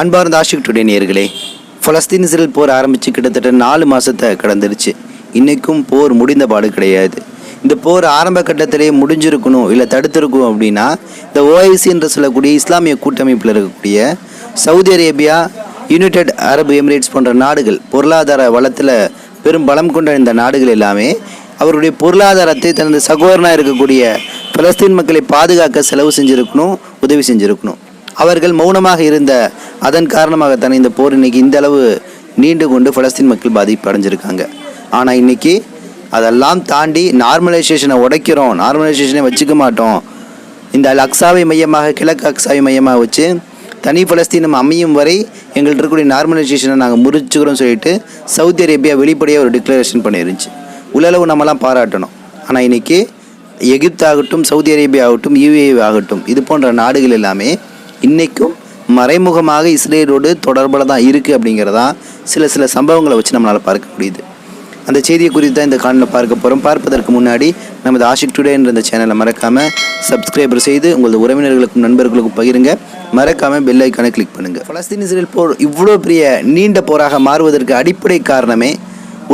அன்பார்ந்த ஆஷிக் டுடே நேர்களே Palestine Israel போர் ஆரம்பித்து கிட்டத்தட்ட நாலு மாதத்தை கடந்துருச்சு. இன்றைக்கும் போர் முடிந்த பாடு கிடையாது. இந்த போர் ஆரம்ப கட்டத்திலே முடிஞ்சிருக்கணும் இல்லை தடுத்திருக்கணும் அப்படின்னா இந்த ஓஐசி என்று சொல்லக்கூடிய இஸ்லாமிய கூட்டமைப்பில் இருக்கக்கூடிய Saudi Arabia United Arab Emirates போன்ற நாடுகள் பொருளாதார வளத்தில் பெரும் பலம் கொண்ட இந்த நாடுகள் எல்லாமே அவருடைய பொருளாதாரத்தை தனது சகோதரனாக இருக்கக்கூடிய பலஸ்தீன் மக்களை பாதுகாக்க செலவு செஞ்சுருக்கணும் உதவி செஞ்சுருக்கணும். அவர்கள் மௌனமாக இருந்த அதன் காரணமாகத்தானே இந்த போர் இன்னைக்கு இந்த அளவு நீண்டு கொண்டு பலஸ்தீன் மக்கள் பாதிப்பு அடைஞ்சிருக்காங்க. ஆனால் இன்னைக்கு அதெல்லாம் தாண்டி நார்மலைசேஷனை உடைக்கிறோம். நார்மலைசேஷனை வச்சுக்க மாட்டோம். இந்த அக்ஸாவை மையமாக கிழக்கு அக்ஸாவை மையமாக வச்சு தனி பலஸ்தீனம் அமையும் வரை எங்கள்கிட்ட இருக்கக்கூடிய நார்மலைசேஷனை நாங்கள் முறிச்சுக்கிறோம் சொல்லிட்டு சவுதி அரேபியா வெளிப்படையாக ஒரு டிக்ளரேஷன் பண்ணிருந்துச்சு. உள்ளளவு நம்மலாம் பாராட்டணும். ஆனால் இன்னைக்கு எகிப்தாகட்டும் சவுதி அரேபியா ஆகட்டும் யூஏ ஆகட்டும் இது போன்ற நாடுகள் எல்லாமே இன்றைக்கும் மறைமுகமாக இஸ்ரேலோடு தொடர்பில் தான் இருக்குது அப்படிங்கிறதா சில சில சம்பவங்களை வச்சு நம்மளால் பார்க்க முடியுது. அந்த செய்தியை குறித்து தான் இந்த காணொலியில் பார்க்க போகிறோம் பார்ப்பதற்கு முன்னாடி நமது ஆஷிக் டுடே என்ற இந்த சேனலை மறக்காமல் சப்ஸ்கிரைபர் செய்து உங்களது உறவினர்களுக்கும் நண்பர்களுக்கும் பகிருங்க. மறக்காமல் பெல் ஐக்கானை கிளிக் பண்ணுங்கள் பலஸ்தீன் இஸ்ரேல் போர் இவ்வளோ பெரிய நீண்ட போராக மாறுவதற்கு அடிப்படை காரணமே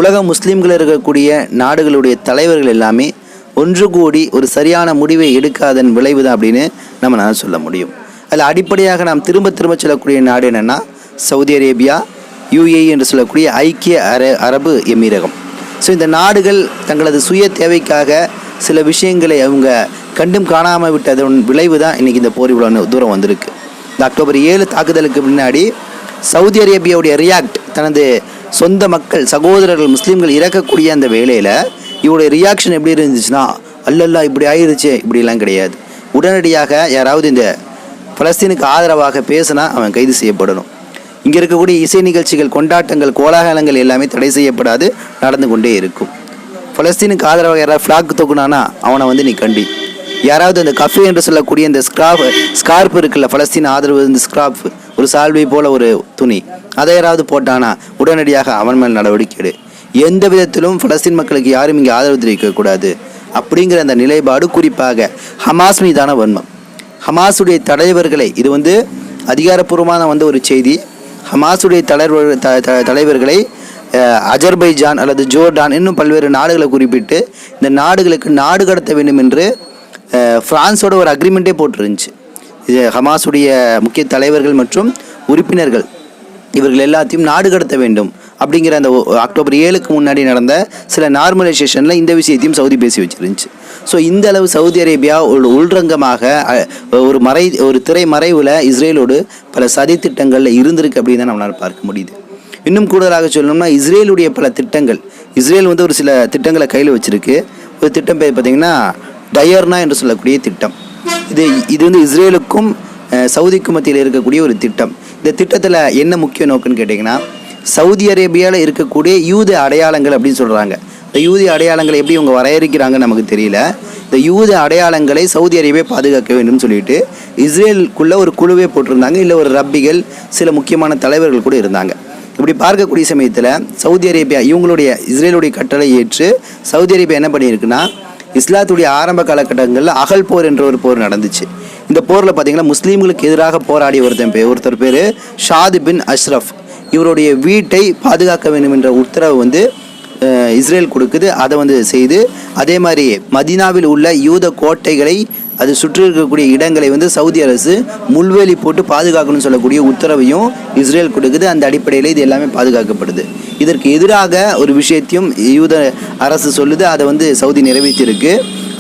உலக முஸ்லீம்கள் இருக்கக்கூடிய நாடுகளுடைய தலைவர்கள் எல்லாமே ஒன்று கூடி ஒரு சரியான முடிவை எடுக்காதன் விளைவு தான் அப்படின்னு நம்மளால் சொல்ல முடியும். அதில் அடிப்படையாக நாம் திரும்ப திரும்ப சொல்லக்கூடிய நாடு என்னென்னா சவுதி அரேபியா யுஏஇ என்று சொல்லக்கூடிய ஐக்கிய அர அரபு எமீரகம். ஸோ இந்த நாடுகள் தங்களது சுய தேவைக்காக சில விஷயங்களை அவங்க கண்டும் காணாமல் விட்டதன் விளைவு தான் இன்றைக்கி இந்த போர் இவ்வளோ தூரம் வந்திருக்கு. இந்த அக்டோபர் ஏழு தாக்குதலுக்கு முன்னாடி சவுதி அரேபியாவுடைய ரியாக்ட் தனது சொந்த மக்கள் சகோதரர்கள் முஸ்லீம்கள் இறக்கக்கூடிய அந்த வேலையில் இவருடைய ரியாக்ஷன் எப்படி இருந்துச்சுன்னா அல்லல்லா இப்படி ஆயிடுச்சு இப்படிலாம் கிடையாது. உடனடியாக யாராவது இந்த பலஸ்தீனுக்கு ஆதரவாக பேசினா அவன் கைது செய்யப்படணும். இங்கே இருக்கக்கூடிய இசை நிகழ்ச்சிகள் கொண்டாட்டங்கள் கோலாகலங்கள் எல்லாமே தடை செய்யப்படாது நடந்து கொண்டே இருக்கும். பலஸ்தீனுக்கு ஆதரவாக யாராவது ஃப்ளாக் தூக்குனானா அவனை வந்து நீ கண்டி. யாராவது அந்த கஃபே என்று சொல்லக்கூடிய இந்த ஸ்கார்ப் ஸ்கார்ப் இருக்குல்ல பலஸ்தீன் ஆதரவு இந்த ஸ்கார்ப் ஒரு சால்வை போல ஒரு துணி. அதை யாராவது போட்டானா உடனடியாக அவன் மேல் நடவடிக்கை எடு. எந்த விதத்திலும் பலஸ்தீன் மக்களுக்கு யாரும் இங்கே ஆதரவு தெரிவிக்கக்கூடாது. அப்படிங்கிற அந்த நிலைப்பாடு குறிப்பாக ஹமாஸ் மீதான வன்மம். ஹமாஸுடைய தலைவர்களை இது வந்து அதிகாரப்பூர்வமான வந்த ஒரு செய்தி. ஹமாஸுடைய தலைவர் த- த- தலைவர்களை அஜர்பைஜான் அல்லது ஜோர்டான் இன்னும் பல்வேறு நாடுகளை குறிப்பிட்டு இந்த நாடுகளுக்கு நாடு கடத்த வேண்டும் என்று ஃப்ரான்ஸோட ஒரு அக்ரிமெண்ட்டே போட்டிருந்துச்சு. இது ஹமாஸுடைய முக்கிய தலைவர்கள் மற்றும் உறுப்பினர்கள். இவர்கள் எல்லாத்தையும் நாடு கடத்த வேண்டும். அப்படிங்கிற அந்த அக்டோபர் ஏழுக்கு முன்னாடி நடந்த சில நார்மலைசேஷனில் இந்த விஷயத்தையும் சவுதி பேசி வச்சிருந்துச்சு. ஸோ இந்த அளவு சவுதி அரேபியா ஒரு உள்ரங்கமாக ஒரு மறை ஒரு திரை மறைவில் இஸ்ரேலோடு பல சதி திட்டங்களில் இருந்திருக்கு அப்படின்னு தான் நம்மளால் பார்க்க முடியுது. இன்னும் கூடுதலாக சொல்லணும்னா இஸ்ரேலுடைய பல திட்டங்கள் இஸ்ரேல் வந்து ஒரு சில திட்டங்களை கையில் வச்சிருக்கு. ஒரு திட்டம் பேர் பார்த்தீங்கன்னா டயர்னா என்று சொல்லக்கூடிய திட்டம். இது இது வந்து இஸ்ரேலுக்கும் சவுதிக்கும் மத்தியில் இருக்கக்கூடிய ஒரு திட்டம். இந்த திட்டத்தில் என்ன முக்கிய நோக்குன்னு கேட்டிங்கன்னா சவுதி அரேபியாவில் இருக்கக்கூடிய யூத அடையாளங்கள் அப்படின்னு சொல்கிறாங்க இந்த யூத அடையாளங்களை எப்படி இவங்க வரையறுக்கிறாங்கன்னு நமக்கு தெரியல. இந்த யூத அடையாளங்களை சவுதி அரேபியா பாதுகாக்க வேண்டும் சொல்லிட்டு இஸ்ரேலுக்குள்ள ஒரு குழுவே போட்டிருந்தாங்க. இல்லை ஒரு ரப்பிகள் சில முக்கியமான தலைவர்கள் கூட இருந்தாங்க. இப்படி பார்க்கக்கூடிய சமயத்தில் சவுதி அரேபியா இவங்களுடைய இஸ்ரேலுடைய கட்டளை ஏற்று சவுதி அரேபியா என்ன பண்ணியிருக்குன்னா இஸ்லாத்துடைய ஆரம்ப காலகட்டங்களில் அகல் போர் என்ற ஒரு போர் நடந்துச்சு. இந்த போரில் பார்த்தீங்கன்னா முஸ்லீம்களுக்கு எதிராக போராடிய ஒருத்தன் பேர் ஒருத்தர் பேர் ஷாது பின் அஷ்ரஃப் இவருடைய வீட்டை பாதுகாக்க வேண்டும் என்ற உத்தரவு வந்து இஸ்ரேல் கொடுக்குது. அதை வந்து செய்து அதே மாதிரி மதீனாவில் உள்ள யூத கோட்டைகளை அது சுற்றி இருக்கக்கூடிய இடங்களை வந்து சவுதி அரசு முள்வேலி போட்டு பாதுகாக்கணும்னு சொல்லக்கூடிய உத்தரவையும் இஸ்ரேல் கொடுக்குது. அந்த அடிப்படையில் இது எல்லாமே பாதுகாக்கப்படுது. இதற்கு எதிராக ஒரு விஷயத்தையும் யூத அரசு சொல்லுது. அதை வந்து சவுதி நிறைவேற்றியிருக்கு.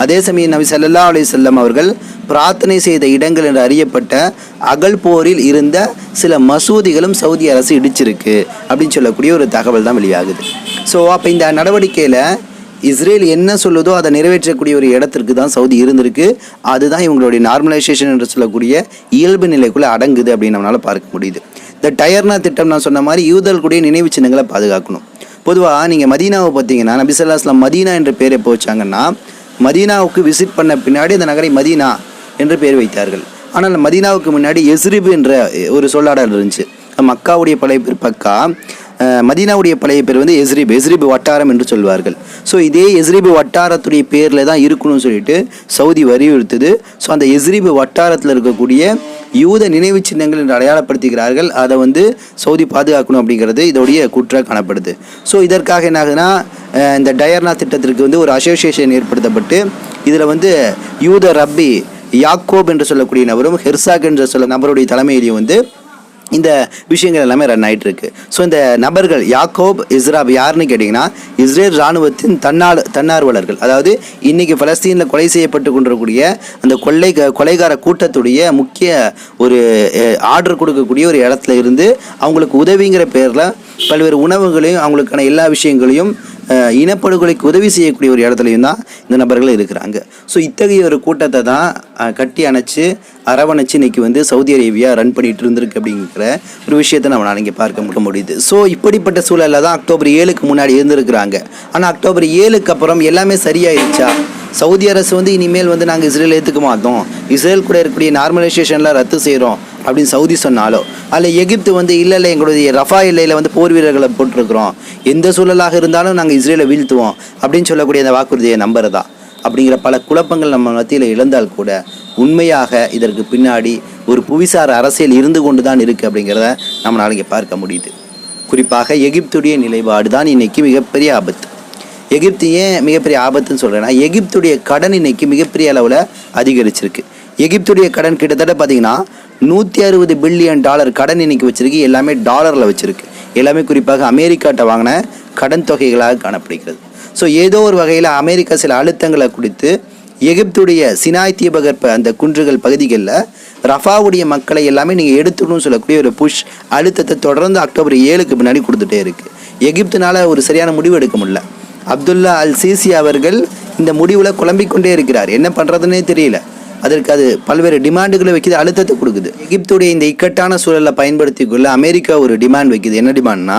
அதே சமயம் நபி சல்லா அலி செல்லம் அவர்கள் பிரார்த்தனை செய்த இடங்கள் என்று அறியப்பட்ட அகல் போரில் இருந்த சில மசூதிகளும் சவுதி அரசு இடிச்சிருக்கு அப்படின்னு சொல்லக்கூடிய ஒரு தகவல் தான் வெளியாகுது. ஸோ அப்போ இந்த நடவடிக்கையில் இஸ்ரேல் என்ன சொல்லுதோ அதை நிறைவேற்றக்கூடிய ஒரு இடத்திற்கு தான் சவுதி இருந்திருக்கு. அதுதான் இவங்களுடைய நார்மலைசேஷன் என்று சொல்லக்கூடிய இயல்பு நிலைக்குள்ளே அடங்குது அப்படின்னு நம்மளால் பார்க்க முடியுது. இந்த டயர்னா திட்டம் நான் சொன்ன மாதிரி யூதர்களுடைய நினைவு சின்னங்களை பாதுகாக்கணும். பொதுவாக நீங்கள் மதீனாவை பார்த்தீங்கன்னா நபிசல்லா இஸ்லாம் மதீனா என்ற பேர் எப்போ வச்சாங்கன்னா மதீனாவுக்கு விசிட் பண்ண பின்னாடி அந்த நகரை மதீனா என்று பேர் வைத்தார்கள். ஆனால் மதீனாவுக்கு முன்னாடி எஸ்ரிபு என்ற ஒரு சொல்லாடல் இருந்துச்சு. மக்காவுடைய பழைய பேர் பக்கா மதீனாவுடைய பழைய பேர் வந்து எஸ்ரிப் எஸ்ரிபு வட்டாரம் என்று சொல்வார்கள். ஸோ இதே எஸ்ரிபு வட்டாரத்துடைய பேரில் தான் இருக்கணும்னு சொல்லிட்டு சவுதி வலியுறுத்துது. ஸோ அந்த எஸ்ரிபு வட்டாரத்தில் இருக்கக்கூடிய யூத நினைவு சின்னங்கள் என்று அடையாளப்படுத்துகிறார்கள். அதை வந்து சவுதி பாதுகாக்கணும் அப்படிங்கிறது இதோடைய குற்றாக காணப்படுது. ஸோ இதற்காக என்ன ஆகுதுன்னா இந்த டயர்னா திட்டத்திற்கு வந்து ஒரு அசோசியேஷன் ஏற்படுத்தப்பட்டு இதில் வந்து யூத ரப்பி யாக்கோப் என்று சொல்லக்கூடிய நபரும் ஹெர்சாக் என்று சொல்ல நபருடைய தலைமையிலையும் வந்து இந்த விஷயங்கள் எல்லாமே ரன் ஆகிட்டு இருக்கு ஸோ இந்த நபர்கள் யாக்கோப் இஸ்ராப் யாருன்னு கேட்டிங்கன்னா இஸ்ரேல் இராணுவத்தின் தன்னார் தன்னார்வலர்கள். அதாவது இன்றைக்கி பலஸ்தீனில் கொலை செய்யப்பட்டு கொண்டிருக்கக்கூடிய அந்த கொள்ளை கொலைகார கூட்டத்துடைய முக்கிய ஒரு ஆர்டர் கொடுக்கக்கூடிய ஒரு இடத்துல இருந்து அவங்களுக்கு உதவிங்கிற பேரில் பல்வேறு உணவுகளையும் அவங்களுக்கான எல்லா விஷயங்களையும் இனப்படுகொலைக்கு உதவி செய்யக்கூடிய ஒரு இடத்துலையும் தான் இந்த நபர்கள் இருக்கிறாங்க. ஸோ இத்தகைய ஒரு கூட்டத்தை தான் கட்டி அணைச்சு அரவணைச்சு இன்னைக்கு வந்து சவுதி அரேபியா ரன் பண்ணிட்டு இருந்திருக்கு அப்படிங்கிற ஒரு விஷயத்தை நம்மளால் இங்கே பார்க்க முடிய முடியுது. ஸோ இப்படிப்பட்ட சூழலில் தான் அக்டோபர் ஏழுக்கு முன்னாடி இருந்திருக்கிறாங்க. ஆனால் அக்டோபர் ஏழுக்கு அப்புறம் எல்லாமே சரியாயிருச்சா? சவுதி அரசு வந்து இனிமேல் வந்து நாங்கள் இஸ்ரேல் ஏற்றுக்க மாட்டோம். இஸ்ரேல் கூட இருக்கக்கூடிய நார்மலைசேஷன்லாம் ரத்து செய்கிறோம் அப்படின்னு சவுதி சொன்னாலோ அதில் எகிப்து வந்து இல்லை இல்லை எங்களுடைய ரஃபா எல்லையில் வந்து போர் வீரர்களை போட்டிருக்கிறோம். எந்த சூழலாக இருந்தாலும் நாங்கள் இஸ்ரேலை வீழ்த்துவோம். அப்படின்னு சொல்லக்கூடிய அந்த வாக்குறுதியை நம்புறதா? அப்படிங்கிற பல குழப்பங்கள் நம்ம மத்தியில் இழந்தால் கூட உண்மையாக இதற்கு பின்னாடி ஒரு புவிசார் அரசியல் இருந்து கொண்டு தான் இருக்குது அப்படிங்கிறத நம்மளால இங்கே பார்க்க முடியுது. குறிப்பாக எகிப்துடைய நிலைப்பாடு தான் இன்றைக்கி மிகப்பெரிய ஆபத்து. எகிப்து ஏன் மிகப்பெரிய ஆபத்துன்னு சொல்கிறேன்னா எகிப்துடைய கடன் இன்றைக்கி மிகப்பெரிய அளவில் அதிகரிச்சிருக்கு. எகிப்துடைய கடன் கிட்டத்தட்ட பார்த்திங்கன்னா நூற்றி அறுபது பில்லியன் டாலர் கடன் இன்னைக்கு வச்சிருக்கு. எல்லாமே டாலரில் வச்சிருக்கு. எல்லாமே குறிப்பாக அமெரிக்காட்ட வாங்கின கடன் தொகைகளாக காணப்படுகிறது. ஸோ ஏதோ ஒரு வகையில் அமெரிக்கா சில அழுத்தங்களை கொடுத்து எகிப்துடைய சினாய் தீபகற்ப அந்த குன்றுகள் பகுதிகளில் ரஃபாவுடைய மக்களை எல்லாமே நீங்கள் எடுத்துடணும்னு சொல்லக்கூடிய ஒரு புஷ் அழுத்தத்தை தொடர்ந்து அக்டோபர் ஏழுக்கு பின்னாடி கொடுத்துட்டே இருக்குது எகிப்துனால ஒரு சரியான முடிவு எடுக்க முடியல. அப்துல்லா அல் சிசி அவர்கள் இந்த முடிவில் குழம்பிக் கொண்டே இருக்கிறார். என்ன பண்ணுறதுன்னே தெரியல. அதற்கு அது பல்வேறு டிமாண்டுகளை வைக்கிது அழுத்தத்தை கொடுக்குது. எகிப்துடைய இந்த இக்கட்டான சூழலை பயன்படுத்தி கொள்ள அமெரிக்கா ஒரு டிமாண்ட் வைக்குது. என்ன டிமாண்ட்னா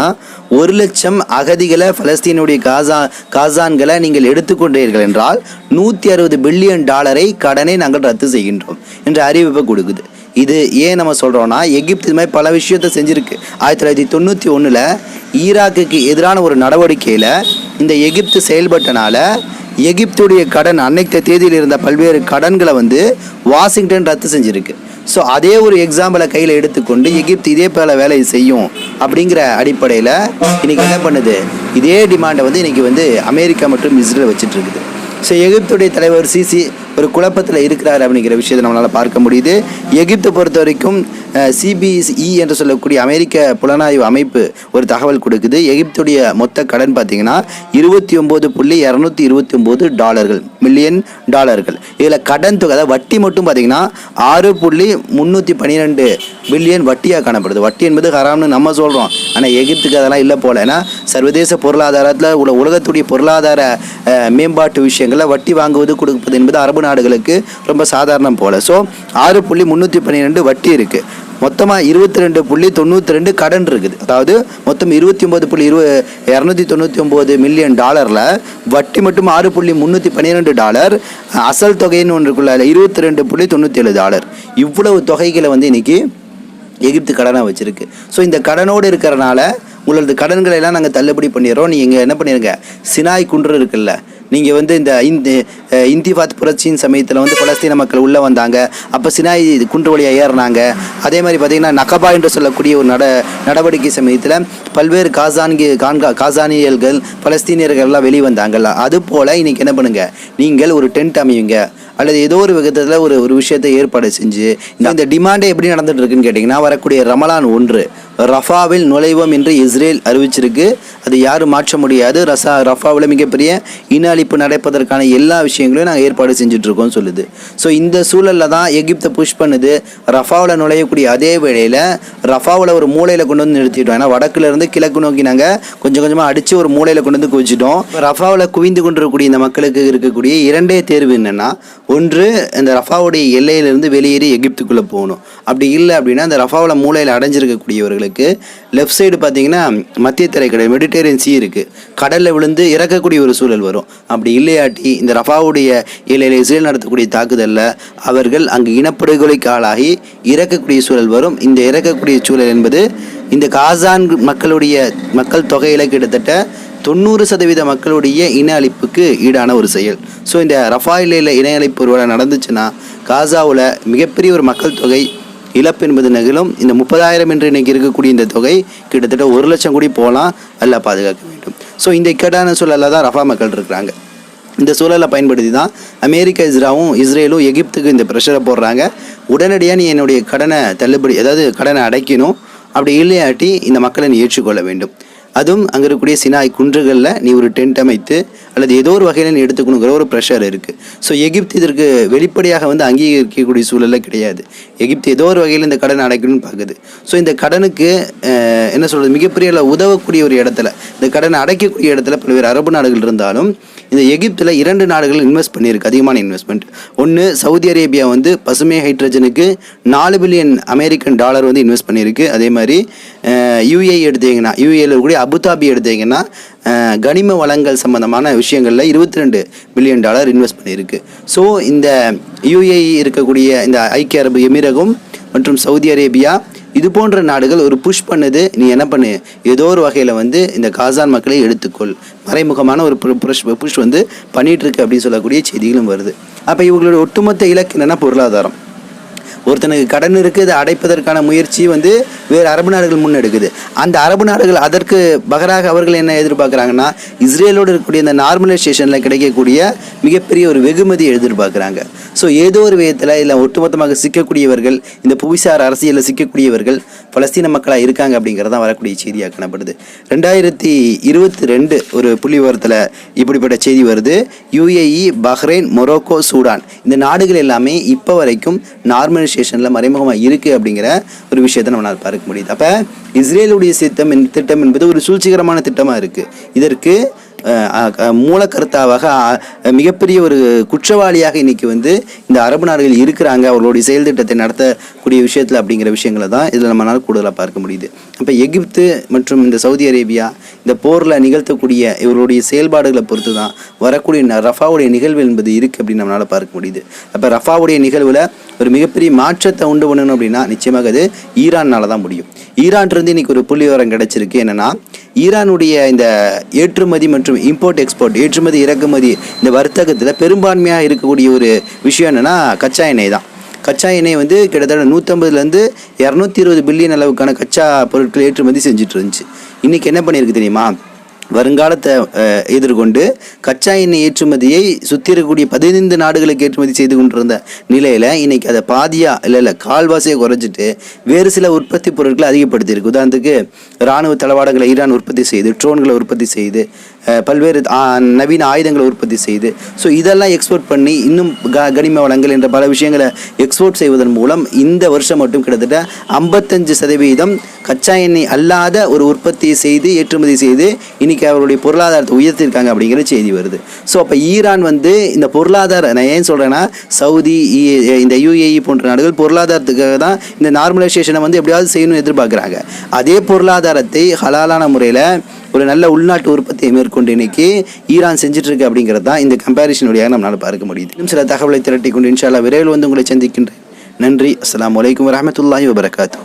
ஒரு லட்சம் அகதிகளை பலஸ்தீனுடைய காசா காசான்களை நீங்கள் எடுத்துக்கொண்டீர்கள் என்றால் நூற்றி அறுபது பில்லியன் டாலரை கடனை நாங்கள் ரத்து செய்கின்றோம் என்ற அறிவிப்பை கொடுக்குது. இது ஏன் நம்ம சொல்கிறோன்னா எகிப்து இது மாதிரி பல விஷயத்த செஞ்சுருக்கு. ஆயிரத்தி தொள்ளாயிரத்தி தொண்ணூற்றி ஒன்றில் ஈராக்குக்கு எதிரான ஒரு நடவடிக்கையில் இந்த எகிப்து செயல்பட்டனால எகிப்துடைய கடன் அன்னைக்கு தேதியில் இருந்த பல்வேறு கடன்களை வந்து வாஷிங்டன் ரத்து செஞ்சுருக்கு. ஸோ அதே ஒரு எக்ஸாம்பிளை கையில் எடுத்துக்கொண்டு எகிப்து இதே போல வேலையை செய்யும் அப்படிங்கிற அடிப்படையில் இன்றைக்கி என்ன பண்ணுது? இதே டிமாண்டை வந்து இன்றைக்கி வந்து அமெரிக்கா மற்றும் இஸ்ரேல் வச்சுட்டு இருக்குது ஸோ எகிப்துடைய தலைவர் சிசி ஒரு குழப்பத்தில் இருக்கிறார் அப்படிங்கிற விஷயத்தை நம்மளால் பார்க்க முடியுது. எகிப்தை பொறுத்த வரைக்கும் சிபிஎஸ்இ என்று சொல்லக்கூடிய அமெரிக்க புலனாய்வு அமைப்பு ஒரு தகவல் கொடுக்குது. எகிப்துடைய மொத்த கடன் பார்த்தீங்கன்னா இருபத்தி ஒம்பது புள்ளி இரநூத்தி இருபத்தி ஒம்பது டாலர்கள் மில்லியன் டாலர்கள். இதில் கடன் தொகை அதாவது வட்டி மட்டும் பார்த்தீங்கன்னா ஆறு புள்ளி முந்நூற்றி பன்னிரெண்டு பில்லியன் வட்டியாக காணப்படுது. வட்டி என்பது ஹராம்னு நம்ம சொல்கிறோம் ஆனால் எகிப்துக்கு அதெல்லாம் இல்லை போல. ஏன்னா சர்வதேச பொருளாதாரத்தில் உள்ள உலகத்துடைய பொருளாதார மேம்பாட்டு விஷயங்களில் வட்டி வாங்குவது கொடுப்பது என்பது அரபு நாடுகளுக்கு ரொம்ப சாதாரணம் போல. ஸோ ஆறு புள்ளி முந்நூற்றி பன்னிரெண்டு வட்டி இருக்குது மொத்தமாக இருபத்தி ரெண்டு புள்ளி தொண்ணூற்றி ரெண்டு கடன் இருக்குது. அதாவது மொத்தம் இருபத்தி ஒம்பது புள்ளி இரு இரநூத்தி தொண்ணூற்றி ஒம்பது மில்லியன் டாலரில் வட்டி மட்டும் ஆறு புள்ளி முந்நூற்றி பன்னிரெண்டு டாலர் அசல் தொகைன்னு ஒன்றுக்குள்ள இருபத்தி ரெண்டு புள்ளி தொண்ணூற்றி ஏழு டாலர். இவ்வளவு தொகைகளை வந்து இன்றைக்கி எகிப்து கடனாக வச்சுருக்கு. ஸோ இந்த கடனோடு இருக்கிறனால உங்களது கடன்களை எல்லாம் நாங்கள் தள்ளுபடி பண்ணிடுறோம். நீங்கள் என்ன பண்ணிடுங்க சினாய் குன்று இருக்குல்ல நீங்கள் வந்து இந்த இந்த அஹ், இந்திபாத் புரட்சியின் சமயத்தில் வந்து பலஸ்தீன மக்கள் உள்ளே வந்தாங்க. அப்போ சினாய் குன்று வழியாக ஏறினாங்க. அதே மாதிரி பார்த்தீங்கன்னா நகபா என்று சொல்லக்கூடிய ஒரு நட நடவடிக்கை சமயத்தில் பல்வேறு காசானிய கான்கா காசானியல்கள் பலஸ்தீனியர்கள் எல்லாம் வெளியே வந்தாங்கல்ல. அது போல் இன்னைக்கு என்ன பண்ணுங்க? நீங்கள் ஒரு டென்ட் அமையுங்க. அல்லது ஏதோ ஒரு விதத்தில் ஒரு ஒரு விஷயத்தை ஏற்பாடு செஞ்சு இந்த- டிமாண்டே எப்படி நடந்துட்டு இருக்குன்னு கேட்டிங்கன்னா வரக்கூடிய ரமலான் ஒன்று. ரஃபாவில் நுழைவோம் என்று இஸ்ரேல் அறிவிச்சிருக்கு. அது யாரும் மாற்ற முடியாது. ரசா ரஃபாவில் மிகப்பெரிய இன அழிப்பு நடப்பதற்கான எல்லா விஷயங்களையும் நாங்கள் ஏற்பாடு செஞ்சுட்ருக்கோம்னு சொல்லுது. ஸோ இந்த சூழலில் தான் எகிப்தை புஷ் பண்ணுது. ரஃபாவில் நுழையக்கூடிய அதே வேளையில் ரஃபாவில் ஒரு மூலையில் கொண்டு வந்து நிறுத்திட்டோம். ஏன்னா வடக்குலேருந்து கிழக்கு நோக்கி நாங்கள் கொஞ்சம் கொஞ்சமாக அடித்து ஒரு மூலையில் கொண்டு வந்து குவிச்சிட்டோம். ரஃபாவில் குவிந்து கொண்டிருக்கக்கூடிய இந்த மக்களுக்கு இருக்கக்கூடிய இரண்டே தேர்வு என்னென்னா ஒன்று இந்த ரஃபாவுடைய எல்லையிலிருந்து வெளியேறி எகிப்துக்குள்ளே போகணும். அப்படி இல்லை அப்படின்னா அந்த ரஃபாவில் மூலையில் அடைஞ்சிருக்கக்கூடியவர்கள் உங்களுக்கு லெஃப்ட் சைடு பார்த்தீங்கன்னா மத்திய தரைக்கடல் மெடிடேரியன் சீ இருக்குது கடலில் விழுந்து இறக்கக்கூடிய ஒரு சூழல் வரும். அப்படி இல்லையாட்டி இந்த ரஃபாவுடைய எல்லையில் இஸ்ரேல் நடத்தக்கூடிய தாக்குதலில் அவர்கள் அங்கு இனப்படுகொலைக்கு ஆளாகி இறக்கக்கூடிய சூழல் வரும். இந்த இறக்கக்கூடிய சூழல் என்பது இந்த காசான் மக்களுடைய மக்கள் தொகையில் கிட்டத்தட்ட தொண்ணூறு சதவீத மக்களுடைய இன அழிப்புக்கு ஈடான ஒரு செயல். ஸோ இந்த ரஃபாயிலையில் இன அழிப்பு ஒருவேளை நடந்துச்சுன்னா காசாவில் மிகப்பெரிய ஒரு மக்கள் தொகை இழப்பு என்பது நிகழும். இந்த முப்பதாயிரம் என்று இன்றைக்கு இருக்கக்கூடிய இந்த தொகை கிட்டத்தட்ட ஒரு லட்சம் கூடி போகலாம் நல்லா பாதுகாக்க வேண்டும். ஸோ இந்த இக்கட்டான சூழலில் தான் ரஃபா மக்கள் இருக்கிறாங்க. இந்த சூழலை பயன்படுத்தி தான் அமெரிக்கா இஸ்ராவும் இஸ்ரேலும் எகிப்துக்கு இந்த ப்ரெஷரை போடுறாங்க. உடனடியாக நீ என்னுடைய கடனை தள்ளுபடி அதாவது கடனை அடைக்கணும். அப்படி இல்லையாட்டி இந்த மக்களை நீ ஏற்றுக்கொள்ள வேண்டும். அதுவும் அங்கே இருக்கக்கூடிய சினாய் குன்றுகளில் நீ ஒரு டென்ட் அமைத்து அல்லது ஏதோ ஒரு வகையில் நீ எடுத்துக்கணுங்கிற ஒரு ப்ரெஷர் இருக்குது ஸோ எகிப்து இதற்கு வெளிப்படையாக வந்து அங்கீகரிக்கக்கூடிய சூழலில் கிடையாது. எகிப்து ஏதோ ஒரு வகையில் இந்த கடனை அடைக்கணும்னு பார்க்குது. ஸோ இந்த கடனுக்கு என்ன சொல்கிறது மிகப்பெரிய உதவக்கூடிய ஒரு இடத்துல இந்த கடனை அடைக்கக்கூடிய இடத்துல பல்வேறு அரபு நாடுகள் இருந்தாலும் இந்த எகிப்தில் இரண்டு நாடுகள் இன்வெஸ்ட் பண்ணியிருக்கு அதிகமான இன்வெஸ்ட்மெண்ட் ஒன்று சவுதி அரேபியா வந்து பசுமை ஹைட்ரஜனுக்கு நாலு பில்லியன் அமெரிக்கன் டாலர் வந்து இன்வெஸ்ட் பண்ணியிருக்கு. அதே மாதிரி யூஏ எடுத்தீங்கன்னா யூஏல இருக்கக்கூடிய அபுதாபி எடுத்தீங்கன்னா கனிம வளங்கள் சம்பந்தமான விஷயங்களில் இருபத்தி ரெண்டு பில்லியன் டாலர் இன்வெஸ்ட் பண்ணியிருக்கு. ஸோ இந்த யுஏஇ இருக்கக்கூடிய இந்த ஐக்கிய அரபு எமிரகம் மற்றும் சவுதி அரேபியா இது போன்ற நாடுகள் ஒரு புஷ் பண்ணுது. நீ என்ன பண்ணு? ஏதோ ஒரு வகையில் வந்து இந்த காசான் மக்களை எடுத்துக்கொள். மறைமுகமான ஒரு புஷ் புஷ் வந்து பண்ணிட்டு இருக்கு அப்படின்னு சொல்லக்கூடிய செய்திகளும் வருது. அப்போ இவங்களோட ஒட்டுமொத்த இலக்கு என்னென்னா பொருளாதாரம். ஒருத்தனுக்கு கடன் இருக்குது அதை அடைப்பதற்கான முயற்சி வந்து வேறு அரபு நாடுகள் முன்னெடுக்குது. அந்த அரபு நாடுகள் அதற்கு பகராக அவர்கள் என்ன எதிர்பார்க்குறாங்கன்னா இஸ்ரேலோடு இருக்கக்கூடிய இந்த நார்மலைசேஷனில் கிடைக்கக்கூடிய மிகப்பெரிய ஒரு வெகுமதி எதிர்பார்க்குறாங்க. ஸோ ஏதோ ஒரு விதத்தில் இதில் ஒட்டுமொத்தமாக சிக்கக்கூடியவர்கள் இந்த புவிசார் அரசியலில் சிக்கக்கூடியவர்கள் பலஸ்தீன மக்களாக இருக்காங்க அப்படிங்கிறது தான் வரக்கூடிய செய்தியாக காணப்படுது. ரெண்டாயிரத்தி இருபத்தி ரெண்டு ஒரு புள்ளி விவரத்தில் இப்படிப்பட்ட செய்தி வருது. UAE Bahrain Morocco Sudan. இந்த நாடுகள் எல்லாமே இப்போ வரைக்கும் நார்மலைசேஷனில் மறைமுகமாக இருக்குது அப்படிங்கிற ஒரு விஷயத்தை நம்மளால் பார்க்க முடியுது. அப்போ இஸ்ரேலுடைய சித்தம் திட்டம் என்பது ஒரு சூழ்ச்சிகரமான திட்டமாக இருக்குது இதற்கு மூலக்கருத்தாவாக மிகப்பெரிய ஒரு குற்றவாளியாக இன்னைக்கு வந்து இந்த அரபு நாடுகள் இருக்கிறாங்க. அவர்களுடைய செயல் திட்டத்தை நடத்தக்கூடிய விஷயத்தில் அப்படிங்கிற விஷயங்களை தான் இதில் நம்மளால் கூடுதலாக பார்க்க முடியுது. அப்போ எகிப்து மற்றும் இந்த சவுதி அரேபியா இந்த போரில் நிகழ்த்தக்கூடிய இவருடைய செயல்பாடுகளை பொறுத்து தான் வரக்கூடிய ரஃபாவுடைய நிகழ்வு என்பது இருக்குது அப்படின்னு நம்மளால் பார்க்க முடியுது. அப்போ ரஃபாவுடைய நிகழ்வில் ஒரு மிகப்பெரிய மாற்றத்தை உண்டு பண்ணணும் அப்படின்னா நிச்சயமாக அது ஈரான்னால தான் முடியும். ஈரான்லேருந்து இன்னைக்கு ஒரு புள்ளி விவரம் கிடச்சிருக்கு. என்னென்னா ஈரானுடைய இந்த ஏற்றுமதி மற்றும் இம்போர்ட் எக்ஸ்போர்ட் ஏற்றுமதி இறக்குமதி இந்த வர்த்தகத்தில் பெரும்பான்மையாக இருக்கக்கூடிய ஒரு விஷயம் என்னென்னா கச்சா எண்ணெய் தான். கச்சா எண்ணெய் வந்து கிட்டத்தட்ட நூற்றம்பதுலேருந்து இரநூத்தி இருபது பில்லியன் அளவுக்கான கச்சா பொருட்கள் ஏற்றுமதி செஞ்சுட்டு இருந்துச்சு. இன்றைக்கி என்ன பண்ணியிருக்கு தெரியுமா? வருங்காலத்தை எதிர்கொண்டு கச்சா எண்ணெய் ஏற்றுமதியை சுற்றி இருக்கக்கூடிய பதினைந்து நாடுகளுக்கு ஏற்றுமதி செய்து கொண்டிருந்த நிலையில் இன்னைக்கு அதை பாதியாக இல்லை இல்லை கால்வாசியை குறைஞ்சிட்டு வேறு சில உற்பத்தி பொருட்களை அதிகப்படுத்தியிருக்கு. உதாரணத்துக்கு இராணுவ தளவாடங்களை ஈரான் உற்பத்தி செய்து ட்ரோன்களை உற்பத்தி செய்து பல்வேறு நவீன ஆயுதங்களை உற்பத்தி செய்து ஸோ இதெல்லாம் எக்ஸ்போர்ட் பண்ணி இன்னும் க கனிம வளங்கள் என்ற பல விஷயங்களை எக்ஸ்போர்ட் செய்வதன் மூலம் இந்த வருஷம் மட்டும் கிட்டத்தட்ட ஐம்பத்தஞ்சு சதவீதம் கச்சா எண்ணெய் அல்லாத ஒரு உற்பத்தியை செய்து ஏற்றுமதி செய்து இன்னைக்கு அவருடைய பொருளாதாரத்தை உயர்த்தியிருக்காங்க அப்படிங்கிற செய்தி வருது. ஸோ அப்போ ஈரான் வந்து இந்த பொருளாதார நான் ஏன் சொல்கிறேன்னா சவுதி இ- இந்த யுஏஇ போன்ற நாடுகள் பொருளாதாரத்துக்காக தான் இந்த நார்மலைசேஷனை வந்து எப்படியாவது செய்யணும்னு எதிர்பார்க்குறாங்க. அதே பொருளாதாரத்தை ஹலாலான முறையில் ஒரு நல்ல உள்நாட்டு உற்பத்தியை மேற்கொண்டு இன்னைக்கு ஈரான் செஞ்சுட்டு இருக்கு அப்படிங்கிறது தான் இந்த கம்பேரிஷன் வழியாக நம்மளால் பார்க்க முடியுது. இன்னும் சில தகவலை திரட்டி கொண்டு இன்ஷால்லா விரைவில் வந்து உங்களை சந்திக்கின்றேன். நன்றி. அஸ்லாம் வலைக்கம் வரமத்துல்லாஹி வபரகாத்தூ